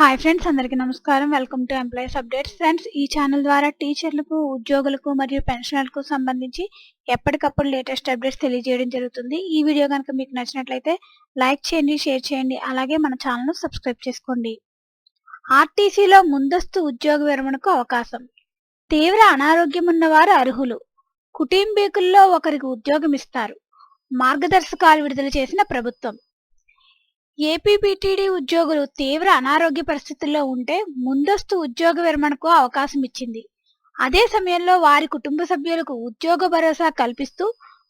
Hi friends అందరికీ నమస్కారం. Welcome to employees updates friends ఈ ఛానల్ ద్వారా టీచర్లకు ఉద్యోగులకు మరియు పెన్షనర్లకు సంబంధించి ఎప్పటికప్పుడు లేటెస్ట్ అప్డేట్స్ తెలియజేయడం జరుగుతుంది. ఈ వీడియో కనుక మీకు నచ్చినట్లయితే లైక్ చేయండి షేర్ చేయండి అలాగే మన ఛానల్ను సబ్స్క్రైబ్ చేసుకోండి. ఆర్టీసీలో ముందస్తు ఉద్యోగ విరమణకు అవకాశం. తీవ్ర అనారోగ్యం ఉన్నవారు అర్హులు. కుటుంబీకుల్లో ఒకరికి ఉద్యోగం ఇస్తారు. మార్గదర్శకాలు విడుదల చేసిన ప్రభుత్వం. ఏపీపీటీడీ ఉద్యోగులు తీవ్ర అనారోగ్య పరిస్థితుల్లో ఉంటే ముందస్తు ఉద్యోగ విరమణకు అవకాశం ఇచ్చింది. అదే సమయంలో వారి కుటుంబ సభ్యులకు ఉద్యోగ భరోసా కల్పిస్తూ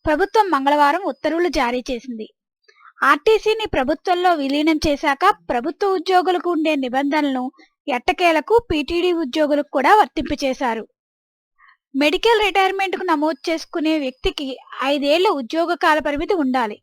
ప్రభుత్వం మంగళవారం ఉత్తర్వులు జారీ చేసింది. ఆర్టీసీని ప్రభుత్వంలో విలీనం చేశాక ప్రభుత్వ ఉద్యోగులకు ఉండే నిబంధనలను ఎట్టకేలకు పీటీడీ ఉద్యోగులకు కూడా వర్తింపచేశారు మెడికల్ రిటైర్మెంట్కు నమోదు చేసుకునే వ్యక్తికి ఐదేళ్ళ ఉద్యోగ కాల పరిమితి ఉండాలి.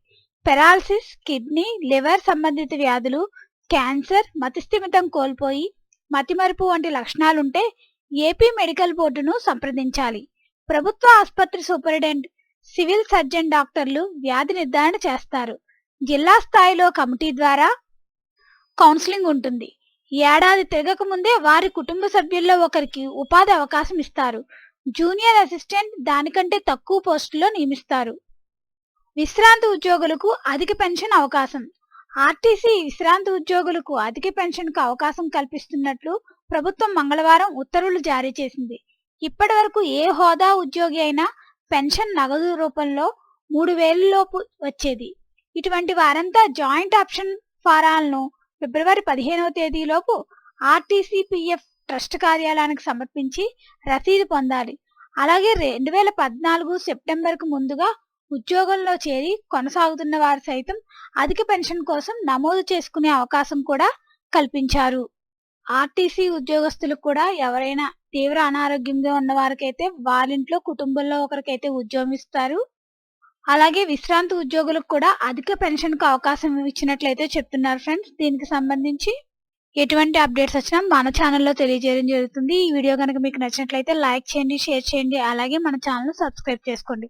పెరాలసిస్ కిడ్నీ లివర్ సంబంధిత వ్యాధులు క్యాన్సర్ మతిస్థిమితం కోల్పోయి మతిమరుపు వంటి లక్షణాలుంటే ఏపీ మెడికల్ బోర్డును సంప్రదించాలి. ప్రభుత్వ ఆసుపత్రి సూపరింటెండెంట్ సివిల్ సర్జన్ డాక్టర్లు వ్యాధి నిర్ధారణ చేస్తారు. జిల్లా స్థాయిలో కమిటీ ద్వారా కౌన్సిలింగ్ ఉంటుంది. ఏడాది తిరగక ముందే వారి కుటుంబ సభ్యుల్లో ఒకరికి ఉపాధి అవకాశం ఇస్తారు. జూనియర్ అసిస్టెంట్ దానికంటే తక్కువ పోస్టులో నియమిస్తారు. విశ్రాంతి ఉద్యోగులకు అధిక పెన్షన్ అవకాశం. ఆర్టీసీ విశ్రాంతి ఉద్యోగులకు అధిక పెన్షన్కు అవకాశం కల్పిస్తున్నట్లు ప్రభుత్వం మంగళవారం ఉత్తర్వులు జారీ చేసింది. ఇప్పటి వరకు ఏ హోదా ఉద్యోగి అయినా పెన్షన్ నగదు రూపంలో మూడు లోపు వచ్చేది. ఇటువంటి వారంతా జాయింట్ ఆప్షన్ ఫారాలను ఫిబ్రవరి పదిహేనవ తేదీలోపు ఆర్టీసీపీఎఫ్ ట్రస్ట్ కార్యాలయానికి సమర్పించి రసీదు పొందాలి. అలాగే రెండు వేల పద్నాలుగు సెప్టెంబర్కు ముందుగా ఉద్యోగంలో చేరి కొనసాగుతున్న వారు సైతం అధిక పెన్షన్ కోసం నమోదు చేసుకునే అవకాశం కూడా కల్పించారు. ఆర్టీసీ ఉద్యోగస్తులకు కూడా ఎవరైనా తీవ్ర అనారోగ్యంగా ఉన్న వారికైతే వారింట్లో కుటుంబంలో ఒకరికైతే ఉద్యోగం ఇస్తారు. అలాగే విశ్రాంతి ఉద్యోగులకు కూడా అధిక పెన్షన్కు అవకాశం ఇచ్చినట్లయితే చెప్తున్నారు ఫ్రెండ్స్. దీనికి సంబంధించి ఎటువంటి అప్డేట్స్ వచ్చినా మన ఛానల్లో తెలియజేయడం జరుగుతుంది. ఈ వీడియో కనుక మీకు నచ్చినట్లయితే లైక్ చేయండి షేర్ చేయండి. అలాగే మన ఛానల్ సబ్స్క్రైబ్ చేసుకోండి.